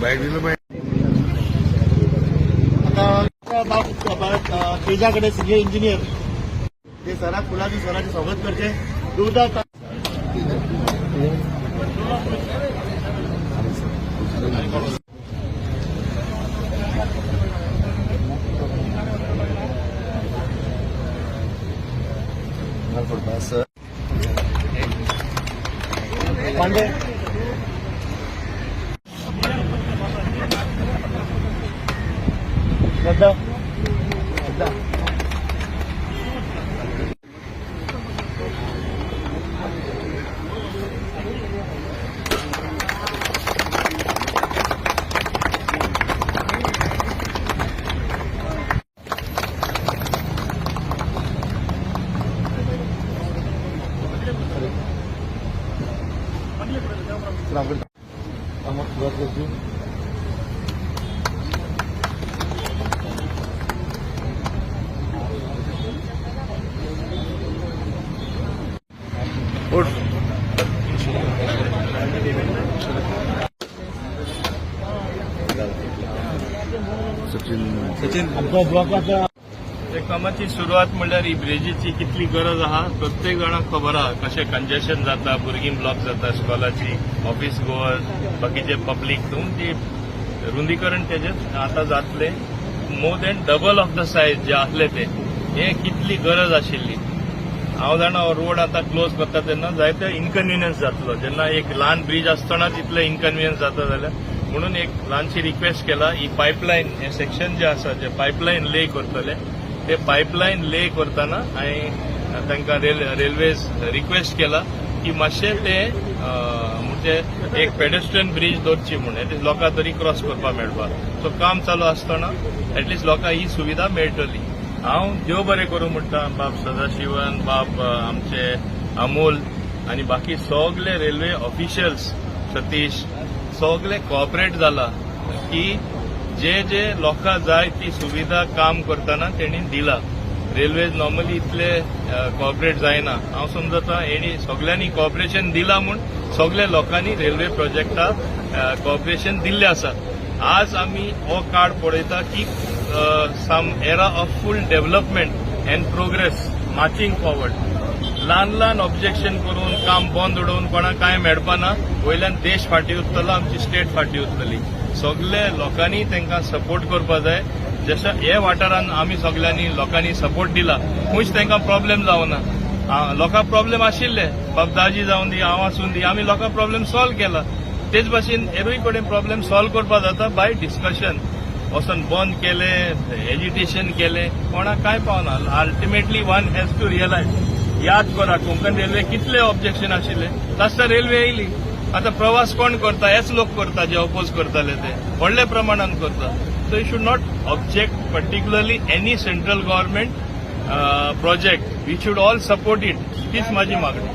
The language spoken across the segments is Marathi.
बाईट दिलं आता तेजाकडे सिनियर इंजिनियर. ते सरा फुलाची सराचे स्वागत करते. दूरदार Pande. Selamat buat lebih. Sachin. Sachin. आमच्या ते कामाची सुरवात म्हणल्यार ही ब्रिजीची कितली गरज आहा? प्रत्येक जाणांक खबर आहा. कशें कंजेशन जाता भुरगीं ब्लॉक जाता स्कॉलाची ऑफिस गोअर्स बाकीचे पब्लीक तुमची रुंदीकरण तेजें आतां जातलें. More than double of the size जे आसले ते. हे कितली गरज आशिल्ली हांव जाणा हो रोड आतां क्लोज करता तेन्ना जायते इनकन्विनियन्स जातलो जेन्ना एक ल्हान ब्रिज आसतनाच इतले इनकन्विनियन्स जाता जाल्यार म्हणून एक ल्हानशी रिक्वेस्ट केला. ही पायपलायन हे सेक्शन जे आसा जे पायपलायन ले करतले ते पायपलायन ले करतना हांवें तांकां रेल रेल्वेज रिक्वेस्ट केला की मातशें ते म्हणजे एक पेडेस्ट्रियन ब्रिज दवरची म्हणून. एटलीस्ट लोकां तरी क्रॉस करपाक मेळपाक सो काम चालू आसतना एटलीस्ट लोकांक ही सुविधा मेळटली हांव देव बरें करूं म्हणटा बाब सदाशिवन बाब आमचे अमोल आनी बाकी सगळे रेल्वे ऑफिशियल्स सतीश सगळे कॉपरेट जाला की जे जे लोकां जाय ती सुविधा काम करतना तेणी दिला. रेल्वेज नॉर्मली इतले कॉपरेट जायना. हांव समजता हेणी सगळ्यांनी कॉपरेशन दिला म्हूण सगळ्या लोकांनी रेल्वे प्रोजेक्टाक कॉपरेशन दिल्ले आसा. आज आमी हो कार्ड पळयता की Uh, some era of full development and progress marching forward ल्हान ल्हान ऑब्जेक्शन करून काम बंद उडोवन कोणाक कांय मेळपाना वयल्यान देश फाटी उरतलो आमची स्टेट फाटी उरतली सगळे लोकांनी तांकां सपोर्ट करपा जाय. जशा हे वाठारान आमी सगळ्यांनी लोकांनी सपोर्ट दिला खूंयच तांकां प्रॉब्लेम जावना. आ, लोकांक प्रॉब्लेम आशिल्ले. बाबदाजी जावन दी हांव आसून दी आमी लोकांक प्रॉब्लेम सॉल्व केला. तेच भाशेन हेरूय कडेन प्रॉब्लेम सॉल्व करपा जाता बाय डिस्कशन वचून बंद केले एजिटेशन केले कोणाक काय पावना ultimately one has to realise याद करा कोंकण रेल्वे कितले ऑब्जेक्शन आशिल्ले लास्ट रेल्वे येयली आता प्रवास कोण करता? हेच लोक करता जे ऑपोज करताले ते. व्हडले प्रमाणात करता. So you should not object particularly any central government project we should all support it तीच माझी मागणी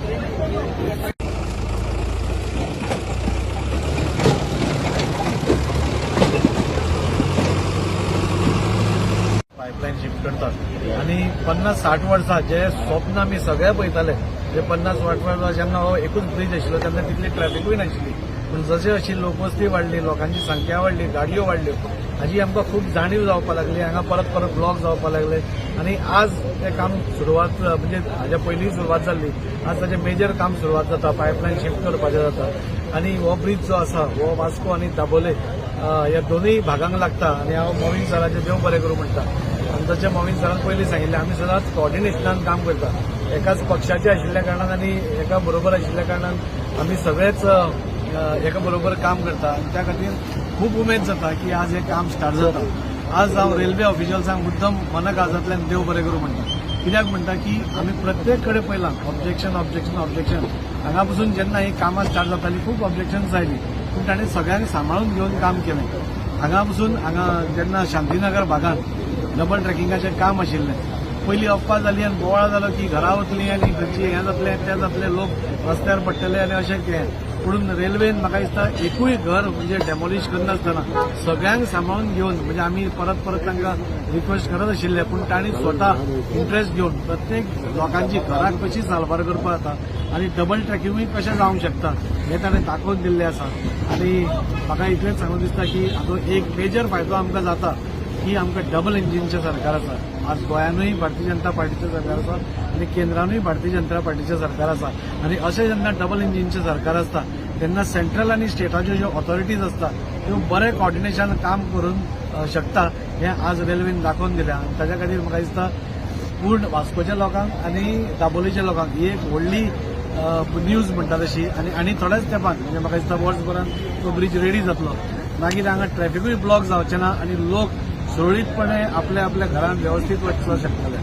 पायपलाईन शिफ्ट करतात. आणि पन्नास साठ वर्सां जे स्वप्न आमी सगळे पळयताले जे पन्नास साठ वर्सां जेन्ना हो एकूच ब्रिज आशिल्लो तेन्ना तितली ट्रॅफिकूय नाशिल्ली पूण जशी अशी लोकवस्ती वाडली लोकांची संख्या वाडली गाडयो वाडल्यो हाची आमकां खूब जाणीव जावपाक लागली हांगा परत परत ब्लॉक जावपाक लागले. आनी आज तें काम सुरवात म्हणजे हाज्या पयलीं सुरवात जाल्ली आज ताजें मेजर काम सुरवात जाता पायपलायन शिफ्ट करपाचें जाता. आनी हो ब्रिज जो आसा हो वास्को आनी दाबोले ह्या दोनूय भागांक लागता. आनी हांव मोवीन सराचें देव बरें करूं म्हणटा आनी तशें मोवीन सरान पयलीं सांगिल्लें आमी सदांच कॉर्डिनेशनान काम करता. एकाच पक्षाचे आशिल्ल्या कारणान आनी एका बरोबर आशिल्ल्या कारणान आमी सगळेच एका बरोबर काम करता. आनी त्या खातीर खूब उमेद जाता की आज हें काम स्टार्ट जाता. आज हांव रेल्वे ऑफिशियल्सांक मुद्दम मनाकाजांतल्यान देव बरें करूं म्हणटा कित्याक म्हणटा की आमी प्रत्येक कडेन पयलां ऑब्जेक्शन ऑब्जेक्शन ऑब्जेक्शन हांगा पसून जेन्ना ही कामां स्टार्ट जाताली खूब ऑब्जेक्शन्स आयली पूण ताणें सगळ्यांनी सांबाळून घेवन काम केलें हांगा पसून हांगा जेन्ना शांतीनगर भागांत डबल ट्रॅकिंगाचें काम आशिल्लें पयलीं अफवा जाली आनी बोवाळ जालो की घरा वतलीं आनी घरची हें जातलें तें जातलें लोक रस्त्यार पडटले आनी अशें हें म्हणून रेल्वेन म्हाका दिसता एकूय घर म्हणजे डेमोलीश करनासतना सगळ्यांक सांबाळून घेवन म्हणजे आमी परत परत तांकां रिक्वेस्ट करत आशिल्ले पूण तांणी स्वता इंट्रस्ट घेवन प्रत्येक लोकांची घरां कशी सालबार करपा जाता आनी डबल ट्रॅकिंगूय कशें जावंक शकता हें ताणें दाखोवन दिल्लें आसा आनी म्हाका इतलेंच सांगून दिसता की हाचो एक मेजर फायदो आमकां जाता ही आमकां डबल इंजिनचें सरकार आसा. आज गोंयानूय भारतीय जनता पार्टीचें सरकार आसा आनी केंद्रानूय भारतीय जनता पार्टीचें सरकार आसा. आनी अशें जेन्ना डबल इंजिनचें सरकार आसता तेन्ना सेंट्रल आनी स्टेटाच्यो ज्यो ऑथॉरिटीज आसता त्यो बरें कॉर्डिनेशन काम करून शकता हें आज रेल्वेन दाखोवन दिल्या. आनी खातीर म्हाका दिसता पूर्ण वास्कोच्या लोकांक आनी दाबोलीच्या लोकांक ही एक व्हडली न्यूज म्हणटा तशी. आनी आनी थोड्याच तेंपान म्हणजे म्हाका दिसता वर्सभरान तो ब्रिज रेडी जातलो. मागीर हांगा ट्रॅफिकूय ब्लॉक जावचे ना आनी लोक सुरळीतपणे आपल्या आपल्या घरांत वेवस्थीत वाचू शकतले